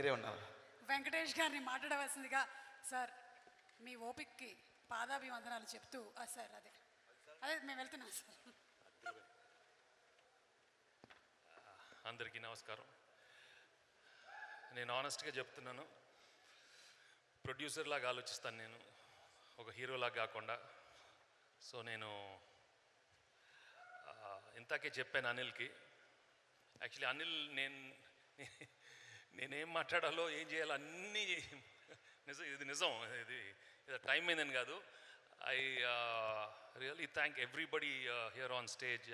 మీరే ఉన్నారు. వెంకటేష్ గారిని మాట్లాడవలసిందిగా సార్ మీ ఓపిక్కి పాదాభివందనాలు చెప్తూ ఆ సార్ అదే. అదే మేము వెళ్తున్నాం సార్. అందరికీ నమస్కారం. నేను ఆనెస్ట్గా చెప్తున్నాను. ప్రొడ్యూసర్ లాగా ఆలోచిస్తాను నేను. ఒక హీరోలాగా కాకుండా. సో నేను ఇంతాకే చెప్పాను అనిల్కి. యాక్చువల్లీ అనిల్ నేను నేనేం మాట్లాడాలో ఏం చేయాలో అన్నీ నిజం ఇది నిజం ఇది ఇది టైం అయిందని కాదు. I really thank everybody here on stage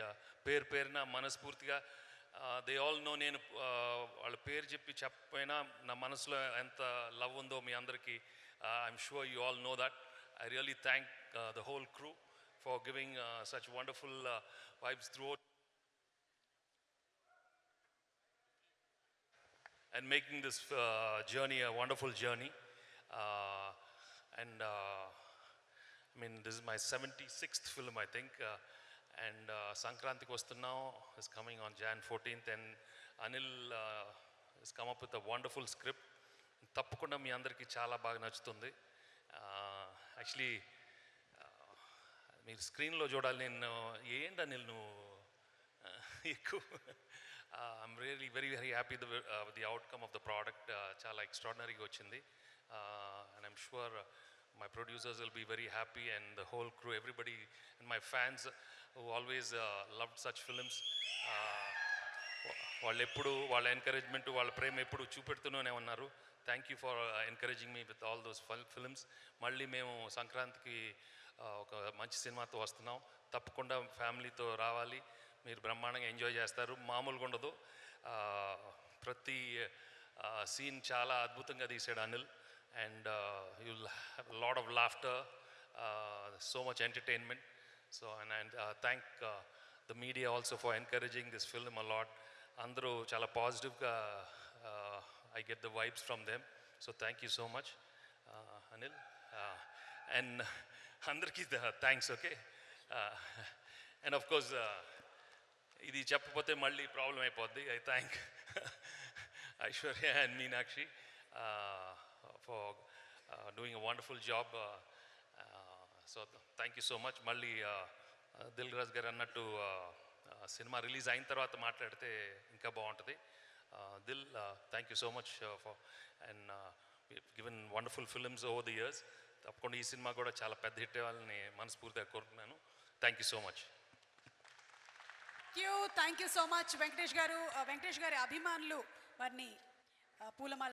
పేరు పేరున మనస్ఫూర్తిగా. దే ఆల్ నో నేను వాళ్ళ పేరు చెప్పి చెప్పపోయినా నా మనసులో ఎంత లవ్ ఉందో మీ అందరికీ I'm sure you all know that I really thank the whole crew for giving such wonderful vibes through and making this uh, journey a wonderful journey. Uh, and uh, I mean, this is my 76th film, I think. Uh, and uh, Sankranti Kostanao is coming on Jan 14th, and Anil uh, has come up with a wonderful script. తప్పకుండా మీ అందరికీ చాలా బాగా నచ్చుతుంది actually మీరు స్క్రీన్లో చూడాలి నేను ఏంటి అనిల్ నువ్వు ఎక్కువ I'm really very very happy the the outcome of the product చాలా ఎక్స్ట్రాడినరీగా వచ్చింది. And I'm sure my producers will be very happy and the whole crew everybody and my fans who always love such films వాళ్ళు ఎప్పుడు వాళ్ళ encouragement వాళ్ళ ప్రేమ ఎప్పుడు చూపెడుతూనే ఉన్నారు. Thank you for encouraging me with all those films మళ్ళీ మేము సంక్రాంతికి uh, ఒక మంచి సినిమాతో వస్తున్నాం. తప్పకుండా ఫ్యామిలీతో రావాలి. మీరు బ్రహ్మాండంగా ఎంజాయ్ చేస్తారు. మామూలుగా ఉండదు. Uh, ప్రతి సీన్ చాలా అద్భుతంగా తీసాడు Anil. And you'll have loads of laughter so much entertainment so and and thank the media also for encouraging this film a lot అందరూ చాలా పాజిటివ్గా I get the vibes from them so thank you so much Anil. And అందరికీ thanks okay and of course ఇది చెప్పకపోతే మళ్ళీ problem అయిపోద్ది. I thank Aishwarya and Meenakshi for doing a wonderful job. So thank you so much. మళ్ళీ దిల్ రాజ్ గారు అన్నట్టు cinema release అయిన తర్వాత మాట్లాడితే ఇంకా బాగుంటుంది. Dil thank you so much for and given wonderful films over the years తప్పకుండా ఈ సినిమా కూడా చాలా పెద్ద హిట్ అవ్వాలని మనస్ఫూర్తిగా కోరుకున్నాను thank you so much. You thank you so much Venkatesh గారు వెంకటేష్ గారి అభిమానులు వారిని పూలమాల